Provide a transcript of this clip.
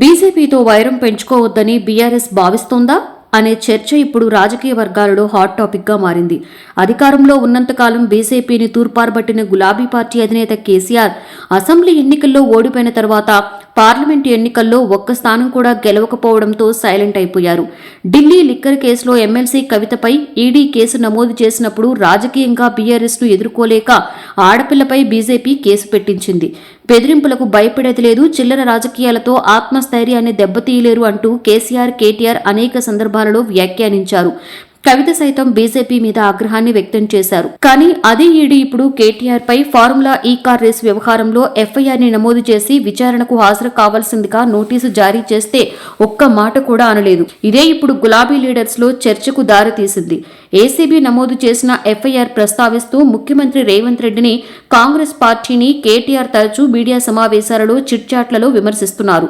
బీజేపీతో వైరం పెంచుకోవద్దని బీఆర్ఎస్ భావిస్తోందా అనే చర్చ ఇప్పుడు రాజకీయ వర్గాలలో హాట్ టాపిక్గా మారింది. అధికారంలో ఉన్నంతకాలం బీజేపీని తూర్పార్బట్టిన గులాబీ పార్టీ అధినేత కేసీఆర్ అసెంబ్లీ ఎన్నికల్లో ఓడిపోయిన తర్వాత పార్లమెంటు ఎన్నికల్లో ఒక్క స్థానం కూడా గెలవకపోవడంతో సైలెంట్ అయిపోయారు. ఢిల్లీ లిక్కర్ కేసులో ఎమ్మెల్సీ కవితపై ఈడీ కేసు నమోదు చేసినప్పుడు రాజకీయంగా బీఆర్ఎస్ను ఎదుర్కోలేక ఆడపిల్లపై బీజేపీ కేసు పెట్టించింది. బెదిరింపులకు భయపడేది లేదు చిల్లర రాజకీయాలతో ఆత్మస్థైర్యాన్ని దెబ్బతీయలేరు అంటూ కేసీఆర్ కేటీఆర్ అనేక సందర్భాలలో వ్యాఖ్యానించారు. కవిత సైతం బీజేపీ మీద ఆగ్రహాన్ని వ్యక్తం చేశారు. కానీ అదే ఈడీ ఇప్పుడు కేటీఆర్ పై ఫార్ములా ఈ కార్ రేస్ వ్యవహారంలో ఎఫ్ఐఆర్ని నమోదు చేసి విచారణకు హాజరు కావాల్సిందిగా నోటీసు జారీ చేస్తే ఒక్క మాట కూడా అనలేదు. ఇదే ఇప్పుడు గులాబీ లీడర్స్లో చర్చకు దారితీసింది. ఏసీబీ నమోదు చేసిన ఎఫ్ఐఆర్ ప్రస్తావిస్తూ ముఖ్యమంత్రి రేవంత్ రెడ్డిని కాంగ్రెస్ పార్టీని కేటీఆర్ తరచూ మీడియా సమావేశాలలో చిట్చాట్లలో విమర్శిస్తున్నారు.